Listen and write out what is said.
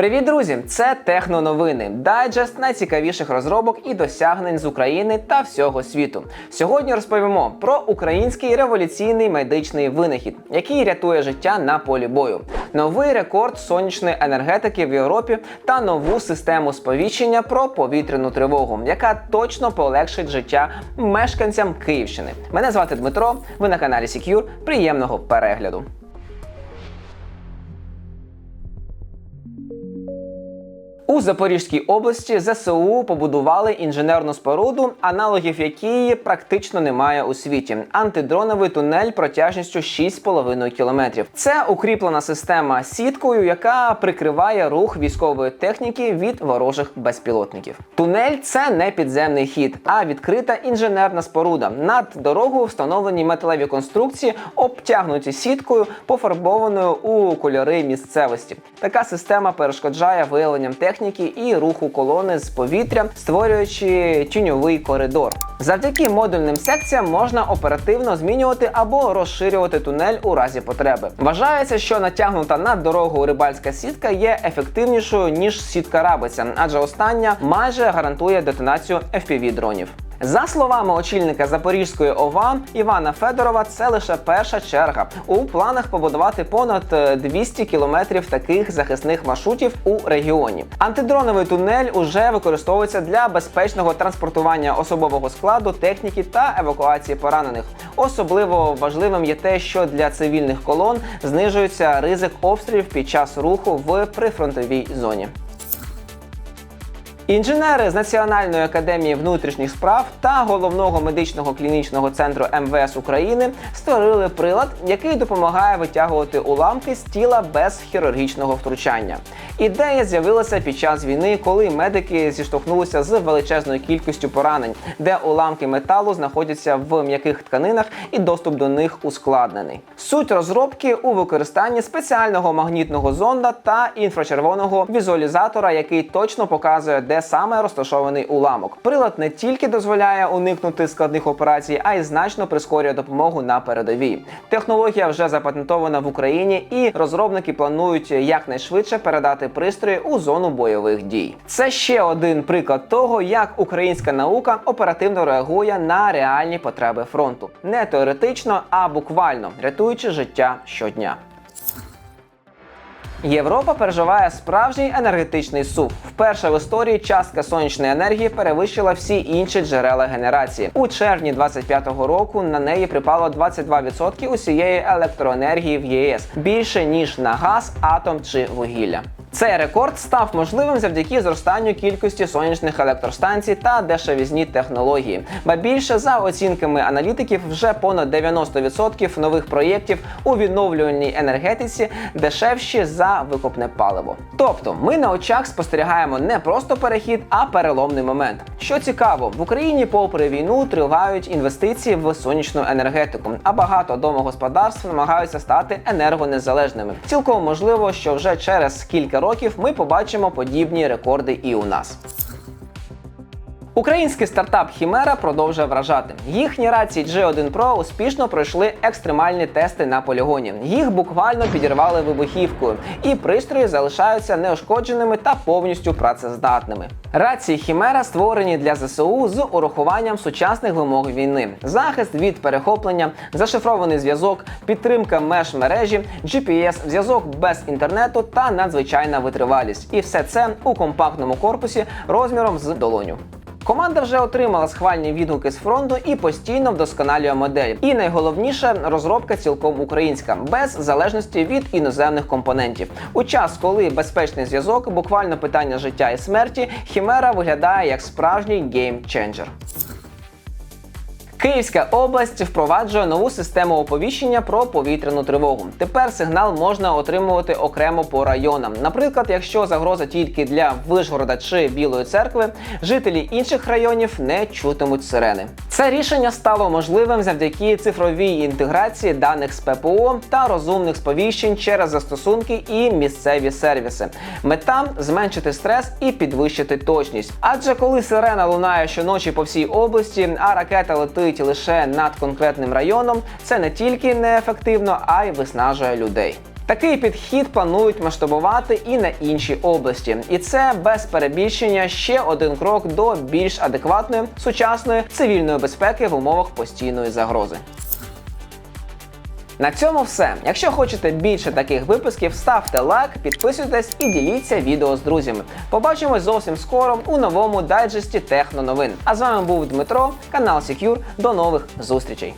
Привіт, друзі! Це техноновини, дайджест найцікавіших розробок і досягнень з України та всього світу. Сьогодні розповімо про український революційний медичний винахід, який рятує життя на полі бою, новий рекорд сонячної енергетики в Європі та нову систему сповіщення про повітряну тривогу, яка точно полегшить життя мешканцям Київщини. Мене звати Дмитро. Ви на каналі Secure. Приємного перегляду. У Запорізькій області ЗСУ побудували інженерну споруду, аналогів якої практично немає у світі. Антидроновий тунель протяжністю 6,5 кілометрів. Це укріплена система сіткою, яка прикриває рух військової техніки від ворожих безпілотників. Тунель це не підземний хід, а відкрита інженерна споруда. Над дорогою встановлені металеві конструкції, обтягнуті сіткою, пофарбованою у кольори місцевості. Така система перешкоджає виявленням техніки і руху колони з повітря, створюючи тіньовий коридор. Завдяки модульним секціям можна оперативно змінювати або розширювати тунель у разі потреби. Вважається, що натягнута над дорогою рибальська сітка є ефективнішою ніж сітка рабиця, адже остання майже гарантує детонацію fpv дронів. За словами очільника Запорізької ОВА Івана Федорова, це лише перша черга. У планах побудувати понад е, 200 кілометрів таких захисних маршрутів у регіоні. Антидроновий тунель уже використовується для безпечного транспортування особового складу, техніки та евакуації поранених. Особливо важливим є те, що для цивільних колон знижується ризик обстрілів під час руху в прифронтовій зоні. Інженери з Національної академії внутрішніх справ та головного медичного клінічного центру МВС України створили прилад, який допомагає витягувати уламки з тіла без хірургічного втручання. Ідея з'явилася під час війни, коли медики зіштовхнулися з величезною кількістю поранень, де уламки металу знаходяться в м'яких тканинах і доступ до них ускладнений. Суть розробки у використанні спеціального магнітного зонда та інфрачервоного візуалізатора, який точно показує, де саме розташований уламок. Прилад не тільки дозволяє уникнути складних операцій, а й значно прискорює допомогу на передовій. Технологія вже запатентована в Україні, і розробники планують якнайшвидше передати пристрої у зону бойових дій. Це ще один приклад того, як українська наука оперативно реагує на реальні потреби фронту, не теоретично, а буквально рятуючи життя щодня. Європа переживає справжній енергетичний сув. Вперше в історії частка сонячної енергії перевищила всі інші джерела генерації. У червні 25-го року на неї припало 22% усієї електроенергії в ЄС більше ніж на газ, атом чи вугілля. Цей рекорд став можливим завдяки зростанню кількості сонячних електростанцій та дешевізні технології. Ба більше за оцінками аналітиків, вже понад 90% нових проєктів у відновлювальній енергетиці дешевші за викопне паливо. Тобто, ми на очах спостерігаємо не просто перехід, а переломний момент. Що цікаво, в Україні, попри війну, тривають інвестиції в сонячну енергетику, а багато домогосподарств намагаються стати енергонезалежними. Цілком можливо, що вже через кілька років ми побачимо подібні рекорди і у нас. Український стартап Хімера продовжує вражати. Їхні рації G1 Pro успішно пройшли екстремальні тести на полігоні. Їх буквально підірвали вибухівкою, і пристрої залишаються неушкодженими та повністю працездатними. Рації Хімера створені для ЗСУ з урахуванням сучасних вимог війни: захист від перехоплення, зашифрований зв'язок, підтримка меж мережі, GPS, зв'язок без інтернету та надзвичайна витривалість. І все це у компактному корпусі розміром з долоню. Команда вже отримала схвальні відгуки з фронту і постійно вдосконалює модель. І найголовніше розробка цілком українська, без залежності від іноземних компонентів. У час, коли безпечний зв'язок, буквально питання життя і смерті, Хімера виглядає як справжній геймченджер. Київська область впроваджує нову систему оповіщення про повітряну тривогу. Тепер сигнал можна отримувати окремо по районам. Наприклад, якщо загроза тільки для Вишгорода чи Білої церкви, жителі інших районів не чутимуть сирени. Це рішення стало можливим завдяки цифровій інтеграції даних з ППО та розумних сповіщень через застосунки і місцеві сервіси. Мета зменшити стрес і підвищити точність. Адже коли сирена лунає щоночі по всій області, а ракета летить лише над конкретним районом, це не тільки неефективно, а й виснажує людей. Такий підхід планують масштабувати і на інші області, і це без перебільшення ще один крок до більш адекватної сучасної цивільної безпеки в умовах постійної загрози. На цьому все. Якщо хочете більше таких випусків, ставте лайк, підписуйтесь і діліться відео з друзями. Побачимось зовсім скоро у новому дайджесті техноновин. А з вами був Дмитро, канал Secure. До нових зустрічей.